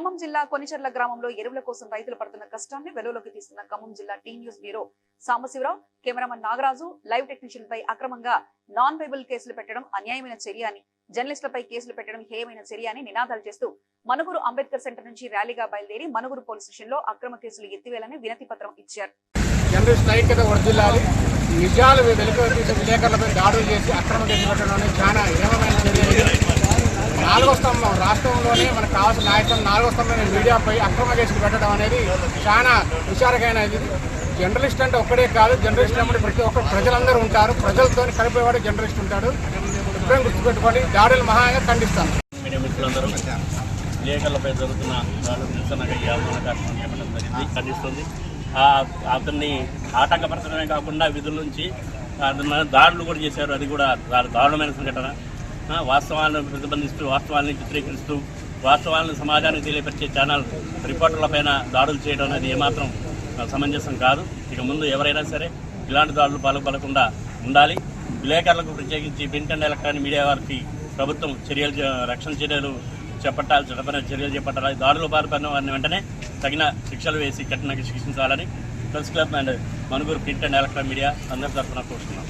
ఖమ్మం జిల్లా కొనిచెర్ల గ్రామంలో ఎరువుల కోసం రైతులు పడుతున్న కష్టాన్ని వెలుగులోకి తీస్తున్న ఖమ్మం జిల్లా T news bureau Sambasivarao cameraman Nagaraju live technician పై అక్రమంగా నాన్ వైబుల్ కేసులు పెట్టడం అన్యాయమైన చర్య అని జర్నలిస్టులపై కేసులు పెట్టడం హేయమైన చర్య అని నినాదాలు చేస్తూ మనుగురు అంబేద్కర్ సెంటర్ నుంచి ర్యాలీగా బయలుదేరి మనుగురు పోలీస్ స్టేషన్లో అక్రమ కేసులు ఎత్తివేయాలని వినతి పత్రం ఇచ్చారు. నిజాలు వెలుగు విలేకరులపై దాడులు చేసి అక్రమ కేసు పెట్టడం చాలా ఏమమైన చర్య నాలుగో స్తంభం. రాష్ట్రంలోనే మనకు కావాల్సిన నాయకత్వం నాలుగో స్తంభం మీడియాపై అక్రమ కేసులు పెట్టడం అనేది చాలా విచారకైన ఇది. జర్నలిస్ట్ అంటే ఒక్కడే కాదు జర్నలిస్ట్ అంటే ప్రతి ఒక్క ప్రజలందరూ ఉంటారు. ప్రజలతో కలిపేవాడు జర్నలిస్ట్ ఉంటాడు. ఇప్పుడే గుర్తుపెట్టుకోండి దాడులు మహాగా ఖండిస్తాను విలేకరులపై జరుగుతున్న దాడులు నిరసనగా ఈ ఆందోళన కార్యక్రమం చేపట్టడం జరిగింది ఖండిస్తుంది. అతన్ని ఆటంకపరచడమే కాకుండా విధుల నుంచి అతను దాడులు కూడా చేశారు. అది కూడా దారుణమైన సంఘటన. వాస్తవాలను ప్రతిబంధిస్తూ వాస్తవాలను చిత్రీకరిస్తూ వాస్తవాలను సమాజానికి తెలియపరిచే ఛానల్ రిపోర్టర్లపైన దాడులు చేయడం అనేది ఏమాత్రం సమంజసం కాదు. ఇక ముందు ఎవరైనా సరే ఇలాంటి దాడులు పాల్పడకుండా ఉండాలి. విలేకరులకు ప్రత్యేకించి ప్రింట్ అండ్ ఎలక్ట్రానిక్ మీడియా వారికి ప్రభుత్వం చర్యలు రక్షణ చర్యలు చేపట్టాలి చట్టపరమైన చర్యలు చేపట్టాలి. దాడులు పాల్పడిన వారిని వెంటనే తగిన శిక్షలు వేసి కఠినంగా శిక్షించాలని press club and Manuguru print and electronic media అందరి తరఫున కోరుతున్నాం.